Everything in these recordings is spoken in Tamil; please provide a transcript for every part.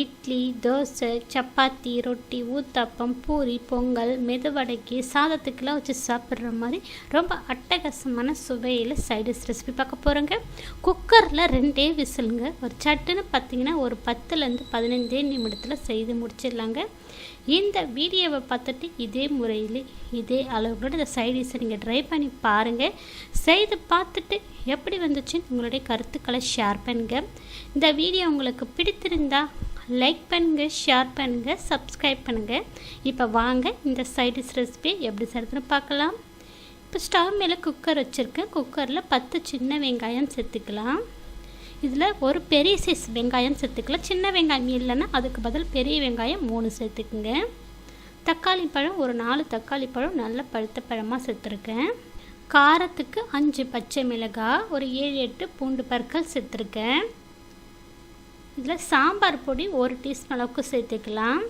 இட்லி தோசை சப்பாத்தி ரொட்டி ஊத்தாப்பம் பூரி பொங்கல் மெதுவடைக்கு சாதத்துக்கெல்லாம் வச்சு சாப்பிட்ற மாதிரி ரொம்ப அட்டகாசமான சுவையில் சைடிஷ் ரெசிபி பார்க்க போகிறோங்க குக்கரில் ரெண்டே விசிலுங்க. ஒரு சட்டுன்னு பார்த்தீங்கன்னா ஒரு பத்துலேருந்து பதினைஞ்சே நிமிடத்தில் செய்து முடிச்சிடலாங்க. இந்த வீடியோவை பார்த்துட்டு இதே முறையில் இதே அளவுகளோட இந்த சைடிஷை நீங்கள் ட்ரை பண்ணி பாருங்கள் செய்து பார்த்துட்டு எப்படி வந்துச்சுன்னு உங்களுடைய கருத்துக்களை ஷேர் பண்ணுங்கள் இந்த வீடியோ உங்களுக்கு பிடித்திருந்தா லைக் பண்ணுங்கள் ஷேர் பண்ணுங்கள் சப்ஸ்கிரைப் பண்ணுங்கள் இப்போ வாங்க இந்த சைடிஷ் ரெசிபி எப்படி செய்கிறதுன்னு பார்க்கலாம். இப்போ ஸ்டவ் மேலே குக்கர் வச்சுருக்கேன். குக்கரில் பத்து சின்ன வெங்காயம் சேர்த்துக்கலாம். இதில் ஒரு பெரிய சைஸ் வெங்காயம் சேர்த்துக்கலாம். சின்ன வெங்காயம் இல்லைன்னா அதுக்கு பதில் பெரிய வெங்காயம் மூணு சேர்த்துக்குங்க. தக்காளி பழம் ஒரு நாலு தக்காளி பழம் நல்ல பழுத்த பழமாக சேர்த்துருக்கேன். காரத்துக்கு அஞ்சு பச்சை மிளகாய் ஒரு ஏழு எட்டு பூண்டு பற்கள் சேர்த்துருக்கேன். இதில் சாம்பார் பொடி ஒரு டீஸ்பூன் அளவுக்கு சேர்த்துக்கலாம்.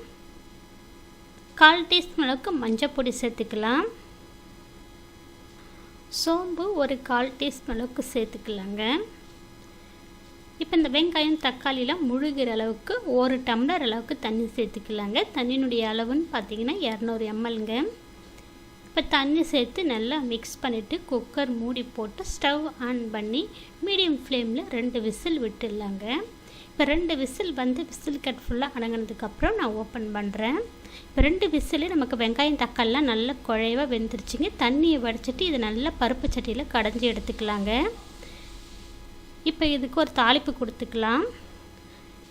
கால் டீஸ்பூன் அளவுக்கு மஞ்சள் பொடி சேர்த்துக்கலாம். சோம்பு ஒரு கால் டீஸ்பூன் அளவுக்கு சேர்த்துக்கலாங்க. இப்போ இந்த வெங்காயம் தக்காளிலாம் முழுகிற அளவுக்கு ஒரு டம்ளர் அளவுக்கு தண்ணி சேர்த்துக்கலாங்க. தண்ணியினுடைய அளவுன்னு பார்த்தீங்கன்னா இரநூறு எம்எல்ங்க. இப்போ தண்ணி சேர்த்து நல்லா மிக்ஸ் பண்ணிவிட்டு குக்கர் மூடி போட்டு ஸ்டவ் ஆன் பண்ணி மீடியம் ஃப்ளேமில் ரெண்டு விசில் விட்டுடலாங்க. இப்போ ரெண்டு விசில் வந்து விசில் கட் ஃபுல்லாக அடங்கினதுக்கப்புறம் நான் ஓப்பன் பண்ணுறேன் இப்போ ரெண்டு விசிலே நமக்கு வெங்காயம் தக்காளிலாம் நல்லா குழைவாக வெந்துருச்சுங்க. தண்ணியை வடிச்சிட்டு இது நல்லா பருப்பு சட்டியில் கடைஞ்சி எடுத்துக்கலாங்க. இப்போ இதுக்கு ஒரு தாளிப்பு கொடுத்துக்கலாம்.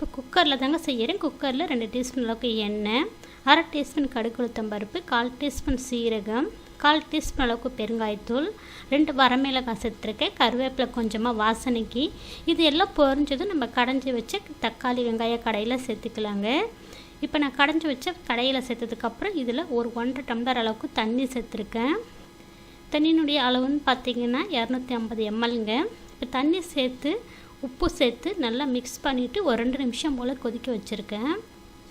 இப்போ குக்கரில் தாங்க செய்கிறேன். குக்கரில் ரெண்டு டீஸ்பூன் அளவுக்கு எண்ணெய் அரை டீஸ்பூன் கடுக்குளுத்தம் பருப்பு கால் டீஸ்பூன் சீரகம் கால் டீஸ்பூன் அளவுக்கு பெருங்காயத்தூள் ரெண்டு வரமிளகாய் சேர்த்துருக்கேன். கருவேப்பிலை கொஞ்சமாக வாசனைக்கு. இது எல்லாம் பொரிஞ்சதும் நம்ம கடைஞ்சி வச்ச தக்காளி வெங்காய கடையில் சேர்த்துக்கலாங்க. இப்போ நான் கடைஞ்சி வச்ச கடையில் சேர்த்ததுக்கப்புறம் இதில் ஒரு ஒன்றரை டம்ளர் அளவுக்கு தண்ணி சேர்த்துருக்கேன். தண்ணியினுடைய அளவுன்னு பார்த்தீங்கன்னா இரநூத்தி ஐம்பது எம்எல்ங்க இப்போ தண்ணி சேர்த்து உப்பு சேர்த்து நல்லா மிக்ஸ் பண்ணிவிட்டு ஒரு ரெண்டு நிமிஷம் போல் கொதிக்க வச்சுருக்கேன்.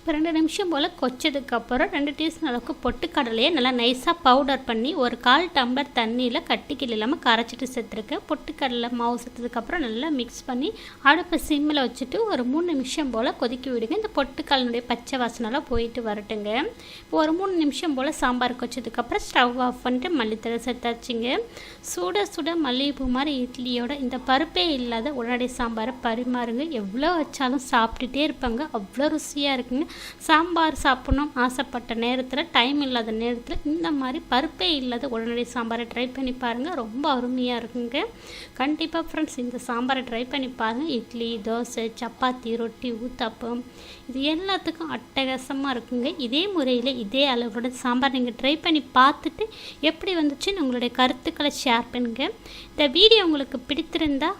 இப்போ ரெண்டு நிமிஷம் போல் கொச்சதுக்கப்புறம் ரெண்டு டீஸ்பூன் அளவுக்கு பொட்டுக்கடலையை நல்லா நைஸாக பவுடர் பண்ணி ஒரு கால் டம்ளர் தண்ணியில் கட்டிக்கில் இல்லாமல் கரைச்சிட்டு சேர்த்துருக்கேன். பொட்டுக்கடலை மாவு சேர்த்ததுக்கப்புறம் நல்லா மிக்ஸ் பண்ணி அடுப்பை சிம்மில் வச்சுட்டு ஒரு மூணு நிமிஷம் போல் கொதிக்க விடுங்க. இந்த பொட்டுக்கடலுடைய பச்சை வாசனெல்லாம் போயிட்டு வரட்டுங்க. இப்போ ஒரு மூணு நிமிஷம் போல் சாம்பார் கொச்சதுக்கப்புறம் ஸ்டவ் ஆஃப் பண்ணிட்டு மல்லித்தலை சேர்த்தாச்சுங்க. சுட சுட மல்லிகைப்பூ மாதிரி இட்லியோட இந்த பருப்பே இல்லாத உடனடி சாம்பாரை பரிமாறுங்க. எவ்வளோ வச்சாலும் சாப்பிட்டுட்டே இருப்பாங்க. அவ்வளோ ருசியாக இருக்குங்க. சாம்பார் சாப்பிட்ணும் ஆசைப்பட்ட நேரத்தில் டைம் இல்லாத நேரத்தில் இந்த மாதிரி பருப்பே இல்லாத உடனடி சாம்பாரை ட்ரை பண்ணி பாருங்கள் ரொம்ப அருமையாக இருக்குங்க. கண்டிப்பாக ஃப்ரெண்ட்ஸ் இந்த சாம்பாரை ட்ரை பண்ணி பாருங்கள் இட்லி தோசை சப்பாத்தி ரொட்டி ஊத்தாப்பம் இது எல்லாத்துக்கும் அட்டகாசமாக இருக்குங்க. இதே முறையில் இதே அளவோட சாம்பார் நீங்கள் ட்ரை பண்ணி பார்த்துட்டு எப்படி வந்துச்சுன்னு உங்களுடைய கருத்துக்களை ஷேர் பண்ணுங்கள் இந்த வீடியோ உங்களுக்கு பிடித்திருந்தால்